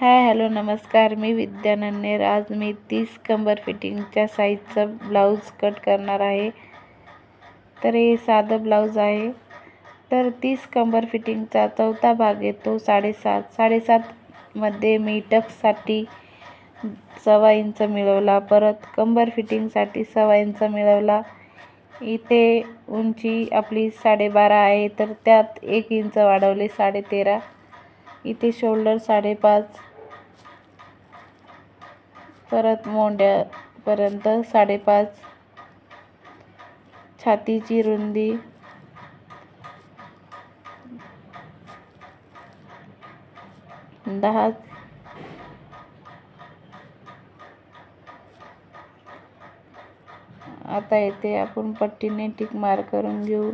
Hi hello नमस्कार. मी विद्या नन्नेर आज मी तीस कंबर फिटिंगच्या साईजचं ब्लाऊज कट करणार आहे. तर हे साधं ब्लाऊज आहे. तर तीस कंबर फिटिंगचा चौथा भाग येतो साडेसात. साडेसातमध्ये मी टक्ससाठी सव्वा इंच मिळवला. परत कंबर फिटिंगसाठी सव्वा इंच मिळवला. इथे उंची आपली साडेबारा आहे. तर त्यात एक इंच वाढवले साडेतेरा. इथे शोल्डर साडेपाच. परत मोंड्यापर्यंत साडेपाच. छातीची रुंदी. दहा. आता येथे आपण पट्टीने टिक मार करून घेऊ.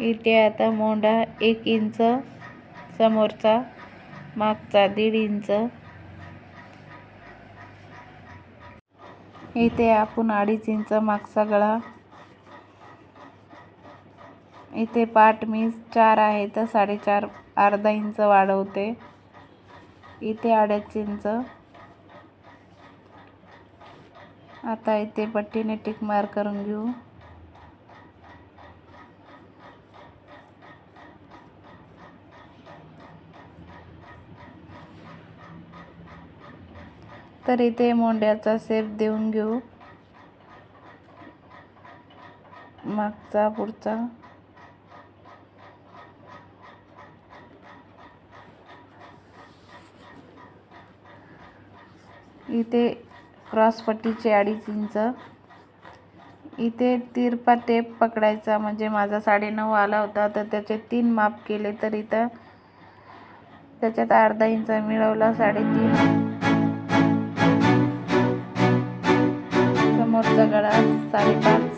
इथे आता मोंडा एक इंच समोरचा मागचा दीड इंच. इथे आपण अडीच इंच मागचा गळा. इथे पाठ मी चार आहे तर साडेचार अर्धा इंच वाढवते. इथे अडीच इंच. आता इथे पट्टीने टिक मार करून घेऊ. तर इथे मोंड्याचा सेप देऊन घेऊ. मागचा पुढचा. इथे क्रॉसपट्टीचे अडीच इंच. इथे तिरपा टेप पकडायचा म्हणजे माझा साडेनऊ आला होता तर त्याचे तीन माप केले तर इथं त्याच्यात अर्धा इंच मिळवला साडेतीन. समोरचा गळा साडेपाच तर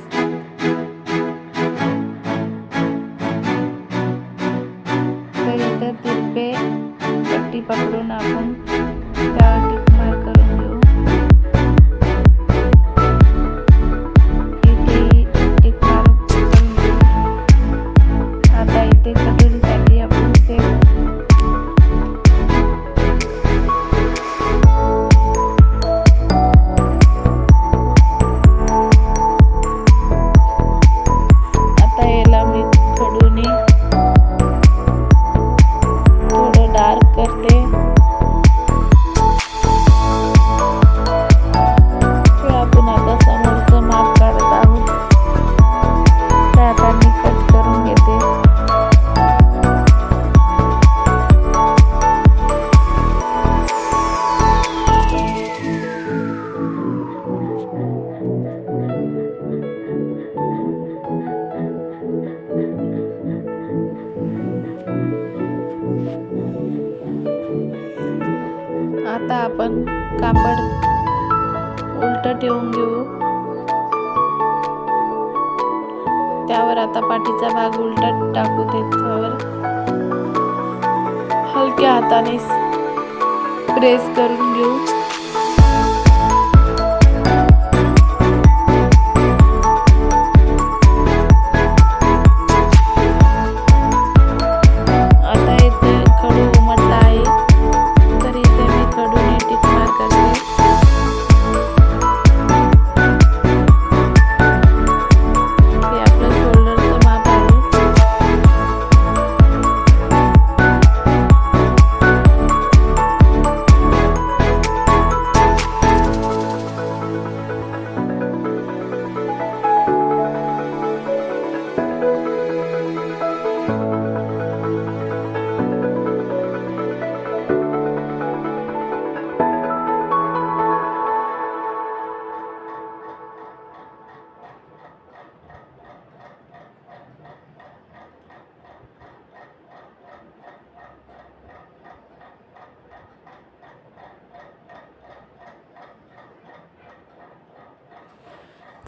ठेवून घेऊ त्यावर आता पाठीचा भाग उलटा टाकू त्याच्यावर हलक्या हाताने प्रेस करून घेऊ.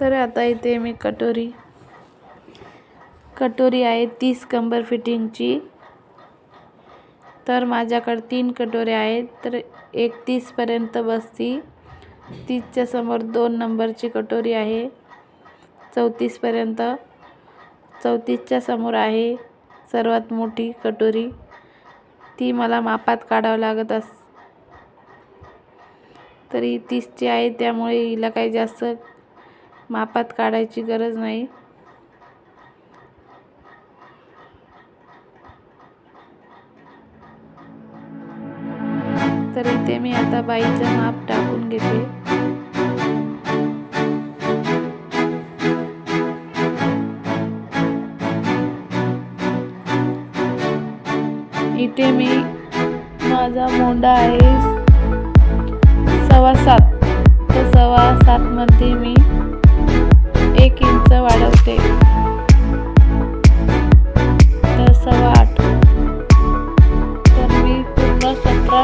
तर आता इथे मी कटोरी. कटोरी आहे तीस कंबर फिटिंगची तर माझ्याकडे तीन कटोरे आहेत तर एक तीसपर्यंत बसती. तीसच्या समोर दोन नंबरची कटोरी आहे चौतीसपर्यंत चौतीसच्या समोर आहे सर्वात मोठी कटोरी. ती मला मापात काढावं लागत अस तरी तीसची आहे त्यामुळे हिला काही जास्त मापात काढायची गरज नाही. तर इथे मी आता बाईचं माप टाकून घेते. इथे मी माझा मोंडा आहे. सव्वा सात. तर सव्वा सातमध्ये मी खर्च वाढवते. तर सव्वा आठ तर मी पूर्ण सतरा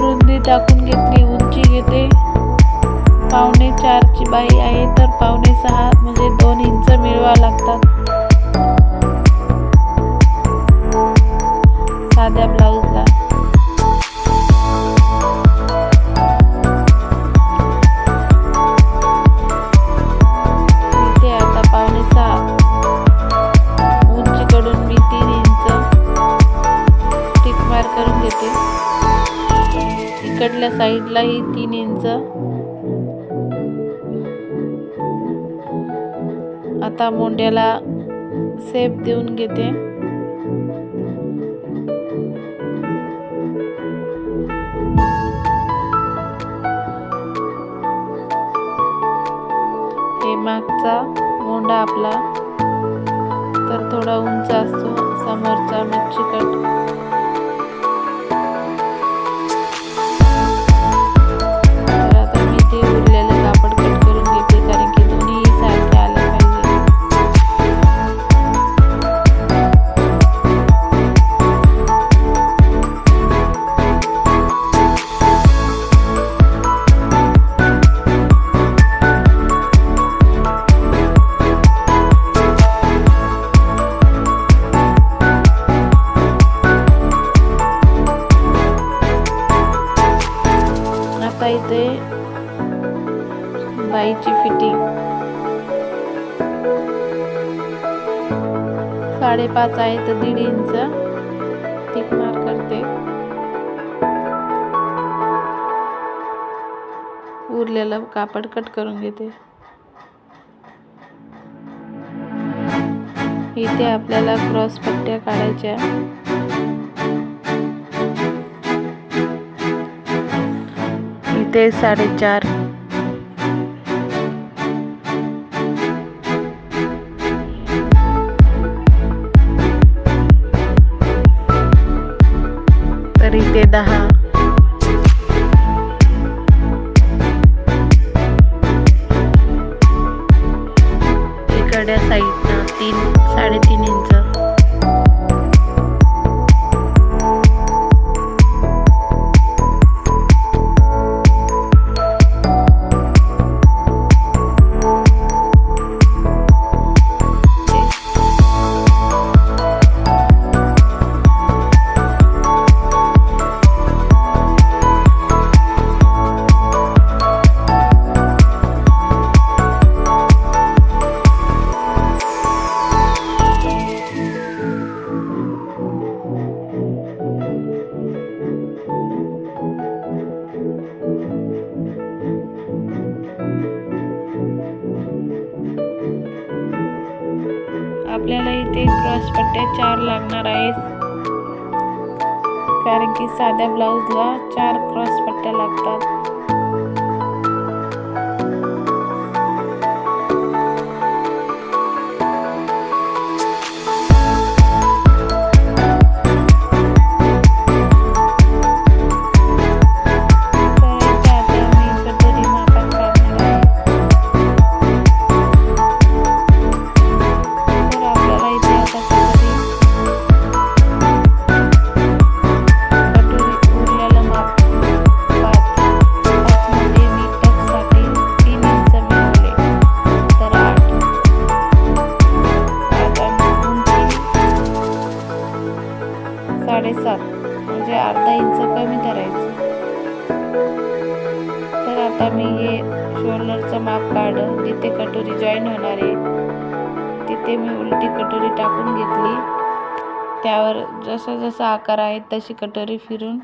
रुंदी टाकून घेतली उंची घेते. पावणे चारची बाई आहे तर पावणे सहा म्हणजे दोन इंच मिळवा लागतात. साध्या ब्लाऊज साईडलाही तीन इंच. आता मोंड्याला सेप देऊन घेते. हे मागचा मोंडा आपला. तर थोडा उंच असतो समोरचा मच्छी कट पाच आहे तर दीड इंच. टिक मार करते. उरलेलं कापड कट करून घेते. इथे आपल्याला क्रॉस पट्ट्या काढायच्या. इथे साडेचार दहा. इकडच्या साईडनं तीन साडेतीन इंच. आपल्याला इथे क्रॉस पट्ट्या चार लागणार आहेत. कारण की साध्या ब्लाऊजला चार क्रॉस पट्ट्या लागतात. जॉईन होणार आहे. तिथे मी उलटी कटोरी टाकून घेतली. त्यावर जसा जसा आकार आहे तशी कटोरी फिरून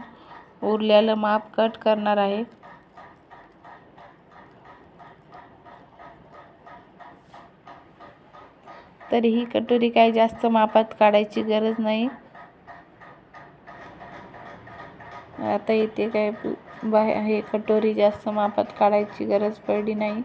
उरलेलं माप कट करणार आहे. तर ही कटोरी काही जास्त मापात काढायची गरज नाही. आता इथे काय बाहे हे कटोरी जास्त मापात काढायची गरज पडली नाही.